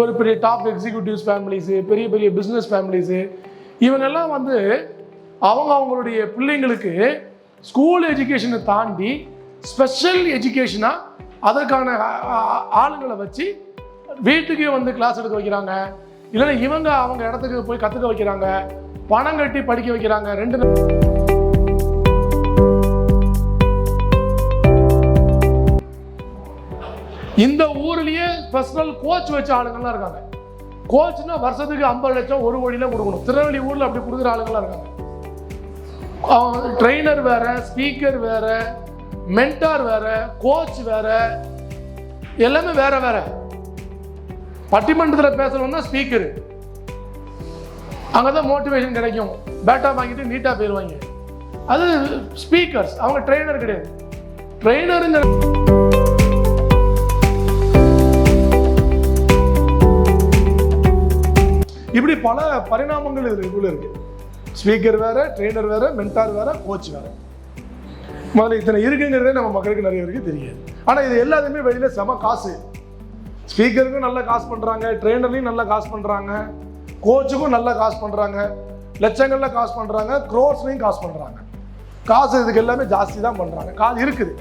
ஒரு பெரிய top executives families பெரிய பெரிய பிஸ்னஸ் ஃபேமிலிஸு இவங்கெல்லாம் வந்து அவங்க அவங்களுடைய பிள்ளைங்களுக்கு ஸ்கூல் எஜுகேஷனை தாண்டி ஸ்பெஷல் எஜுகேஷனாக அதற்கான ஆளுங்களை வச்சு வீட்டுக்கே வந்து கிளாஸ் எடுக்க வைக்கிறாங்க. இல்லைன்னா இவங்க அவங்க இடத்துக்கு போய் கற்றுக்க வைக்கிறாங்க. பணம் கட்டி படிக்க வைக்கிறாங்க. ரெண்டு இந்த ஊர்லயே பர்சனல் கோச் வச்ச ஆளுங்கள்லாம் இருக்காங்க. கோச்னா வருஷத்துக்கு ஐம்பது லட்சம் ஒரு கோடியில கொடுக்கணும். திருநெல்வேலி ஊர்ல அப்படி கொடுக்குற ஆளுங்கள்லாம் இருக்காங்க. ட்ரெயினர் வேற ஸ்பீக்கர் வேற மென்டார் வேற கோச் வேற எல்லாமே வேற வேற. பட்டிமன்றத்தில் பேசணும்னா ஸ்பீக்கர் அங்கதான் மோட்டிவேஷன் கிடைக்கும். பேட்டா வாங்கிட்டு நீட்டாக போயிடுவாங்க அது ஸ்பீக்கர்ஸ் அவங்க ட்ரெயினர் கிடையாது. ட்ரெயினருங்கிற இப்படி பல பரிணாமங்கள் இதுக்குள்ள இருக்கு. ஸ்பீக்கர் வேற ட்ரெயினர் வேற மென்டார் வேற கோச் வேற. முதல்ல இத்தனை இருக்குங்கிறதே நம்ம மக்களுக்கு நிறைய பேருக்கு தெரியாது. ஆனால் இது எல்லாத்தையுமே வெளியில் செம காசு. ஸ்பீக்கருக்கும் நல்ல காசு பண்ணுறாங்க ட்ரெயினர்லையும் நல்ல காசு பண்ணுறாங்க கோச்சுக்கும் நல்ல காசு பண்ணுறாங்க லட்சங்கள்ல காசு பண்ணுறாங்க க்ரோர்ஸ்லையும் காசு பண்ணுறாங்க காசு இதுக்கு எல்லாமே ஜாஸ்தி தான் பண்ணுறாங்க காசு இருக்குது.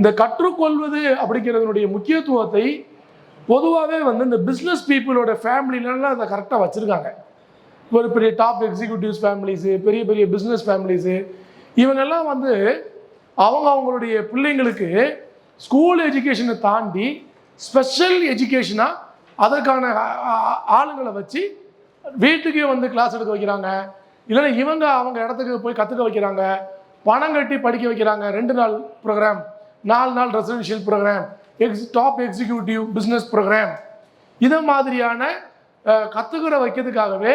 இந்த கற்றுக்கொள்வது அப்படிங்கிறதுனுடைய முக்கியத்துவத்தை பொதுவாகவே வந்து இந்த பிஸ்னஸ் பீப்புளோட ஃபேமிலிலலாம் அதை கரெக்டாக வச்சுருக்காங்க. ஒரு பெரிய டாப் எக்ஸிக்யூட்டிவ்ஸ் ஃபேமிலிஸு பெரிய பெரிய பிஸ்னஸ் ஃபேமிலிஸு இவங்கெல்லாம் வந்து அவங்க அவங்களுடைய பிள்ளைங்களுக்கு ஸ்கூல் எஜுகேஷனை தாண்டி ஸ்பெஷல் எஜுகேஷனாக அதற்கான ஆளுங்களை வச்சு வீட்டுக்கே வந்து கிளாஸ் எடுக்க வைக்கிறாங்க. இல்லைன்னா இவங்க அவங்க இடத்துக்கு போய் கற்றுக்க வைக்கிறாங்க. பணம் கட்டி படிக்க வைக்கிறாங்க. ரெண்டு நாள் ப்ரோக்ராம் நாலு நாள் residential programme ex top executive business programme இதை மாதிரியான கற்றுக்கிற வைக்கிறதுக்காகவே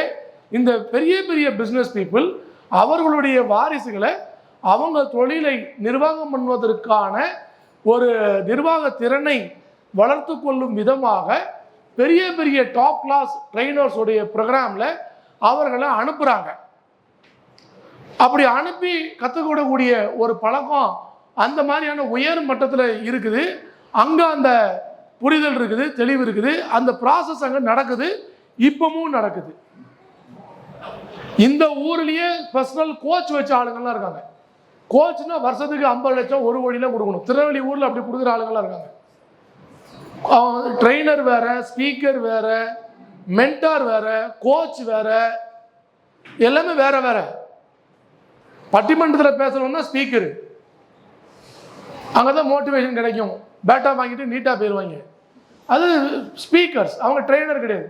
இந்த பெரிய பெரிய பிஸ்னஸ் பீப்புள் அவர்களுடைய வாரிசுகளை அவங்க தொழிலை நிர்வாகம் பண்ணுவதற்கான ஒரு நிர்வாக திறனை வளர்த்து கொள்ளும் விதமாக பெரிய பெரிய டாப் கிளாஸ் ட்ரைனர்ஸுடைய ப்ரோக்ராமில் அவர்களை அனுப்புகிறாங்க அப்படி அனுப்பி கற்றுக்கொடக்கூடிய ஒரு பழக்கம் அந்த மாதிரியான உயர் மட்டத்தில் இருக்குது. அங்கே அந்த புரிதல் இருக்குது தெளிவு இருக்குது. அந்த ப்ராசஸ் அங்கே நடக்குது இப்பவும் நடக்குது. இந்த ஊர்லேயே பர்சனல் கோச் வச்ச ஆளுங்கள்லாம் இருக்காங்க. கோச்னா வருஷத்துக்கு ஐம்பது லட்சம் ஒரு கோடிலாம் கொடுக்கணும். திருநெல்வேலி ஊரில் அப்படி கொடுக்குற ஆளுங்கள்லாம் இருக்காங்க. ட்ரெயினர் வேற ஸ்பீக்கர் வேற மென்டார் வேற கோச் வேற எல்லாமே வேற வேற. பட்டிமன்றத்தில் பேசணும்னா ஸ்பீக்கர் அங்கே தான் மோட்டிவேஷன் கிடைக்கும். பேட்டா வாங்கிட்டு நீட்டாக போயிடுவாங்க அது ஸ்பீக்கர்ஸ் அவங்க ட்ரெயினர் கிடையாது.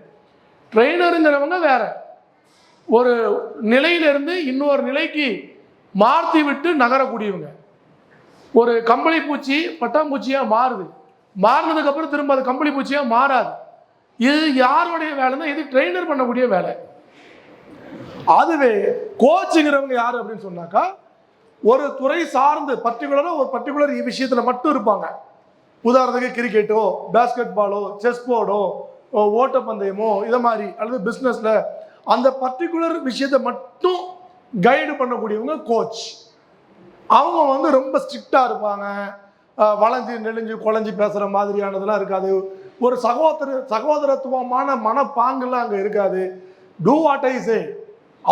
ட்ரெயினருங்கிறவங்க வேற. ஒரு நிலையிலிருந்து இன்னொரு நிலைக்கு மாற்றி விட்டு நகரக்கூடியவங்க. ஒரு கம்பளி பூச்சி பட்டாம்பூச்சியாக மாறுது. மாறினதுக்கப்புறம் திரும்ப அது கம்பளி பூச்சியாக மாறாது. இது யாருடைய வேலைன்னா இது ட்ரெயினர் பண்ணக்கூடிய வேலை. அதுவே கோச்சுங்கிறவங்க யார் அப்படின்னு சொன்னாக்கா ஒரு துறை சார்ந்து பர்டிகுலராக ஒரு பர்டிகுலர் விஷயத்தில் மட்டும் இருப்பாங்க. உதாரணத்துக்கு கிரிக்கெட்டோ பேஸ்கெட் பாலோ செஸ் போர்டோ ஓட்டப்பந்தயமோ இதை மாதிரி அல்லது பிஸ்னஸில் அந்த பர்டிகுலர் விஷயத்தை மட்டும் கைடு பண்ணக்கூடியவங்க கோச் அவங்க வந்து ரொம்ப ஸ்ட்ரிக்டாக இருப்பாங்க. வளைஞ்சு நெளிஞ்சு குழஞ்சி பேசுகிற மாதிரியானதெல்லாம் இருக்காது. ஒரு சகோதர சகோதரத்துவமான மனப்பாங்கெல்லாம் அங்கே இருக்காது. Do what I say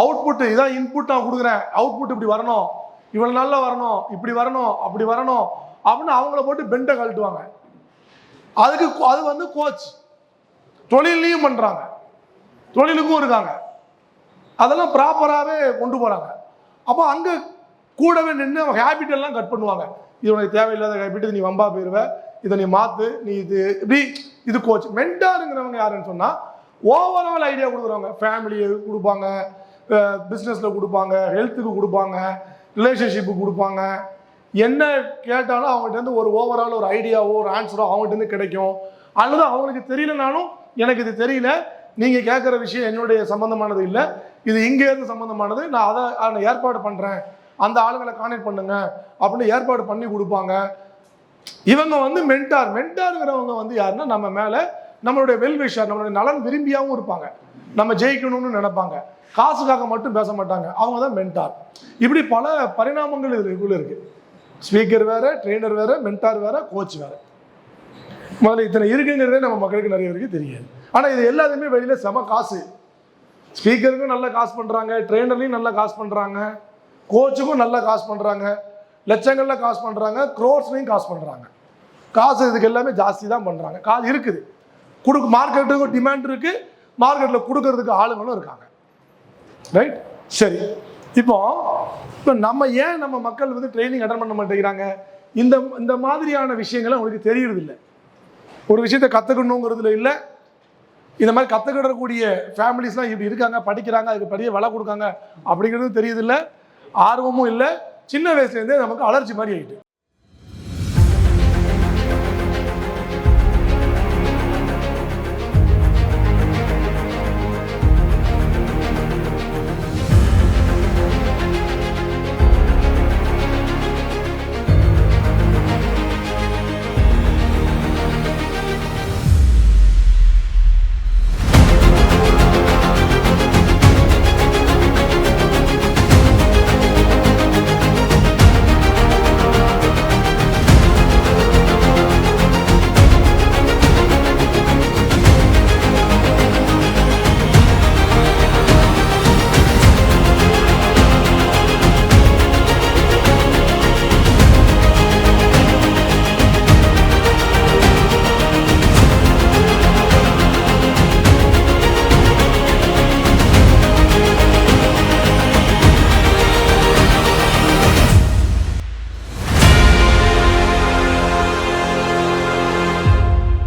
output இதான் இன்புட் நான் கொடுக்குறேன். அவுட்புட் இப்படி வரணும். இவ்வளோ நாள்ல வரணும் இப்படி வரணும் அப்படி வரணும் அப்படின்னு அவங்கள போட்டு பெண்டை கழட்டுவாங்க. அதுக்கு கோ- அது வந்து கோச் தொழிலையும் பண்ணுறாங்க தொழிலுக்கும் இருக்காங்க. அதெல்லாம் ப்ராப்பராகவே கொண்டு போகிறாங்க அப்போ அங்கே கூடவே நின்று அவங்க ஹேபிட் எல்லாம் கட் பண்ணுவாங்க. இது உனக்கு தேவையில்லாத ஹேபிட் நீ வம்பா போயிருவ இதை நீ மாற்று நீ இது இப்படி இது கோச் மென்டாருங்கிறவங்க யாருன்னு சொன்னால் ஓவரால் ஐடியா கொடுக்குறவங்க. ஃபேமிலியை கொடுப்பாங்க பிஸ்னஸில் கொடுப்பாங்க ஹெல்த்துக்கு கொடுப்பாங்க ரிலேஷன்ஷிப்பு கொடுப்பாங்க. என்ன கேட்டாலும் அவங்ககிட்ட ஒரு ஓவரால் ஒரு ஐடியாவோ ஒரு ஆன்சரோ அவங்ககிட்ட கிடைக்கும். அல்லது அவங்களுக்கு தெரியலனாலும் எனக்கு இது தெரியல நீங்கள் கேட்குற விஷயம் என்னுடைய சம்மந்தமானது இல்லை இது இங்கேருந்து சம்மந்தமானது நான் அதை அதை ஏற்பாடு பண்ணுறேன் அந்த ஆளுங்களை கான்டெக்ட் பண்ணுங்க அப்படின்னு ஏற்பாடு பண்ணி கொடுப்பாங்க. இவங்க வந்து மென்டார் மென்டாருங்கிறவங்க வந்து யாருன்னா நம்ம மேலே நம்மளுடைய வெல்விஷர் நம்மளுடைய நலன் விரும்பியாகவும் இருப்பாங்க. நம்ம ஜெயிக்கணும்னு நினைப்பாங்க. காசுக்காக மட்டும் பேச மாட்டாங்க. அவங்க தான் மென்டார் இப்படி பல பரிணாமங்கள் இதுக்குள்ள இருக்கு. ஸ்பீக்கர் வேற ட்ரெயினர் வேற மென்டார் வேற கோச் வேற. முதல்ல இத்தனை இருக்குங்கிறதே நம்ம மக்களுக்கு நிறைய பேருக்கு தெரியாது. ஆனால் இது எல்லாத்தையுமே வெளியில செம காசு. ஸ்பீக்கருக்கும் நல்ல காசு பண்ணுறாங்க ட்ரெயினர்லையும் நல்ல காசு பண்ணுறாங்க கோச்சுக்கும் நல்ல காசு பண்ணுறாங்க லட்சங்களில் காசு பண்ணுறாங்க க்ரோர்ஸ்லையும் காசு பண்ணுறாங்க காசு இதுக்கு எல்லாமே ஜாஸ்தி தான் பண்ணுறாங்க காசு இருக்குது. கொடுக்கு மார்க்கெட்டுக்கும் டிமாண்ட் இருக்கு. மார்க்கெட்ல கொடுக்கறதுக்கு ஆளுங்களும் இருக்காங்க. ரைட் சரி. இப்போ இப்போ நம்ம ஏன் நம்ம மக்கள் வந்து ட்ரைனிங் அட்டன் பண்ண மாட்டேங்கிறாங்க? இந்த இந்த மாதிரியான விஷயங்கள் அவங்களுக்கு தெரியறது இல்லை ஒரு விஷயத்தை கற்றுக்கணுங்கிறதுல இல்லை. இந்த மாதிரி கற்றுக்கிடக்கூடிய ஃபேமிலிஸ்லாம் இப்படி இருக்காங்க படிக்கிறாங்க அதுக்கு பெரிய விலை கொடுக்காங்க அப்படிங்கிறதும் தெரியுதில்ல ஆர்வமும் இல்லை. சின்ன வயசுலேருந்தே நமக்கு அலர்ஜி மாதிரி ஆயிட்டு.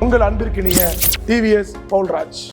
உங்கள் அன்பிற்கினிய டிவிஎஸ் பவுல்ராஜ்.